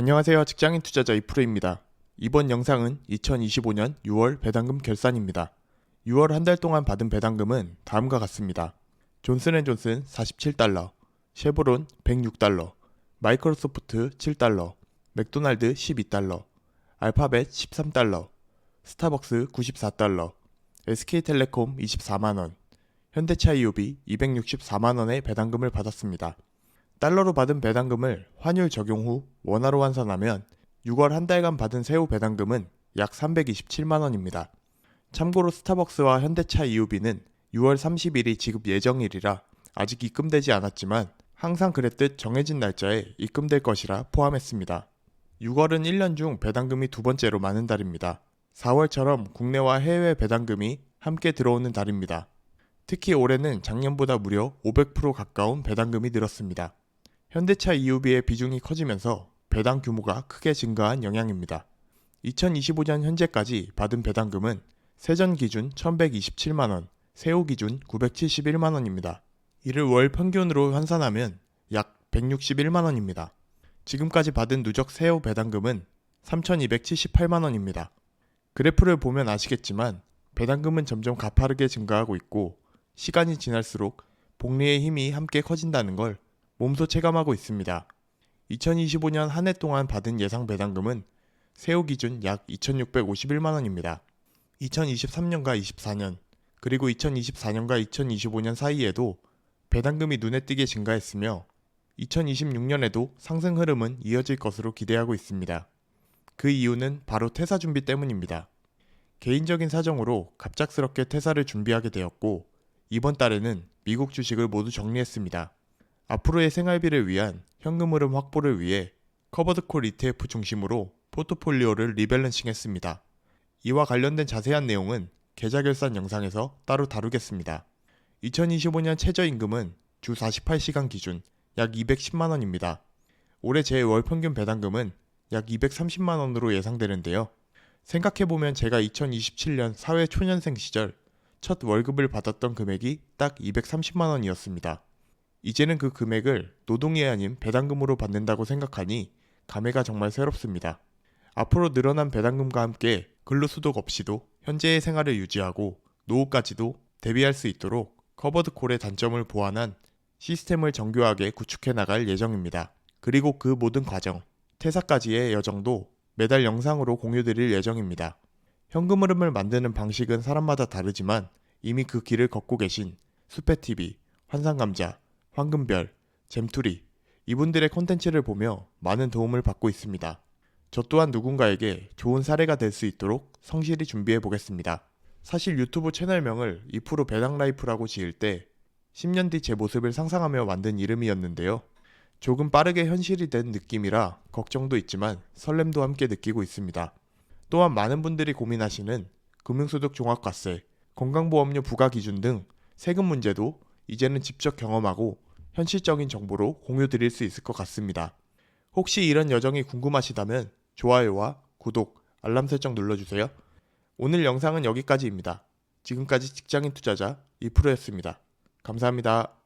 안녕하세요. 직장인 투자자 이프로입니다. 이번 영상은 2025년 6월 배당금 결산입니다. 6월 한 달 동안 받은 배당금은 다음과 같습니다. 존슨앤존슨 47달러, 쉐보론 106달러, 마이크로소프트 7달러, 맥도날드 12달러, 알파벳 13달러, 스타벅스 94달러, SK텔레콤 24만원, 현대차 이오비 264만원의 배당금을 받았습니다. 달러로 받은 배당금을 환율 적용 후 원화로 환산하면 6월 한 달간 받은 세후 배당금은 약 327만 원입니다. 참고로 스타벅스와 현대차 이오비는 6월 30일이 지급 예정일이라 아직 입금되지 않았지만 항상 그랬듯 정해진 날짜에 입금될 것이라 포함했습니다. 6월은 1년 중 배당금이 두 번째로 많은 달입니다. 4월처럼 국내와 해외 배당금이 함께 들어오는 달입니다. 특히 올해는 작년보다 무려 500% 가까운 배당금이 늘었습니다. 현대차 EUB의 비중이 커지면서 배당 규모가 크게 증가한 영향입니다. 2025년 현재까지 받은 배당금은 세전 기준 1127만원, 세후 기준 971만원입니다. 이를 월 평균으로 환산하면 약 161만원입니다. 지금까지 받은 누적 세후 배당금은 3278만원입니다. 그래프를 보면 아시겠지만 배당금은 점점 가파르게 증가하고 있고 시간이 지날수록 복리의 힘이 함께 커진다는 걸 몸소 체감하고 있습니다. 2025년 한 해 동안 받은 예상 배당금은 세후 기준 약 2,651만 원입니다. 2023년과 24년 그리고 2024년과 2025년 사이에도 배당금이 눈에 띄게 증가했으며 2026년에도 상승 흐름은 이어질 것으로 기대하고 있습니다. 그 이유는 바로 퇴사 준비 때문입니다. 개인적인 사정으로 갑작스럽게 퇴사를 준비하게 되었고 이번 달에는 미국 주식을 모두 정리했습니다. 앞으로의 생활비를 위한 현금 흐름 확보를 위해 커버드콜 ETF 중심으로 포트폴리오를 리밸런싱 했습니다. 이와 관련된 자세한 내용은 계좌 결산 영상에서 따로 다루겠습니다. 2025년 최저임금은 주 48시간 기준 약 210만원입니다. 올해 제 월 평균 배당금은 약 230만원으로 예상되는데요. 생각해보면 제가 2027년 사회 초년생 시절 첫 월급을 받았던 금액이 딱 230만원이었습니다. 이제는 그 금액을 노동이 아닌 배당금으로 받는다고 생각하니 감회가 정말 새롭습니다. 앞으로 늘어난 배당금과 함께 근로소득 없이도 현재의 생활을 유지하고 노후까지도 대비할 수 있도록 커버드콜의 단점을 보완한 시스템을 정교하게 구축해 나갈 예정입니다. 그리고 그 모든 과정, 퇴사까지의 여정도 매달 영상으로 공유드릴 예정입니다. 현금 흐름을 만드는 방식은 사람마다 다르지만 이미 그 길을 걷고 계신 수페TV, 환상감자, 황금별, 잼투리 이분들의 콘텐츠를 보며 많은 도움을 받고 있습니다. 저 또한 누군가에게 좋은 사례가 될 수 있도록 성실히 준비해 보겠습니다. 사실 유튜브 채널명을 2% 배당라이프라고 지을 때 10년 뒤 제 모습을 상상하며 만든 이름이었는데요. 조금 빠르게 현실이 된 느낌이라 걱정도 있지만 설렘도 함께 느끼고 있습니다. 또한 많은 분들이 고민하시는 금융소득 종합과세, 건강보험료 부과 기준 등 세금 문제도 이제는 직접 경험하고 현실적인 정보로 공유 드릴 수 있을 것 같습니다. 혹시 이런 여정이 궁금하시다면 좋아요와 구독, 알람 설정 눌러주세요. 오늘 영상은 여기까지입니다. 지금까지 직장인 투자자 이프로였습니다. 감사합니다.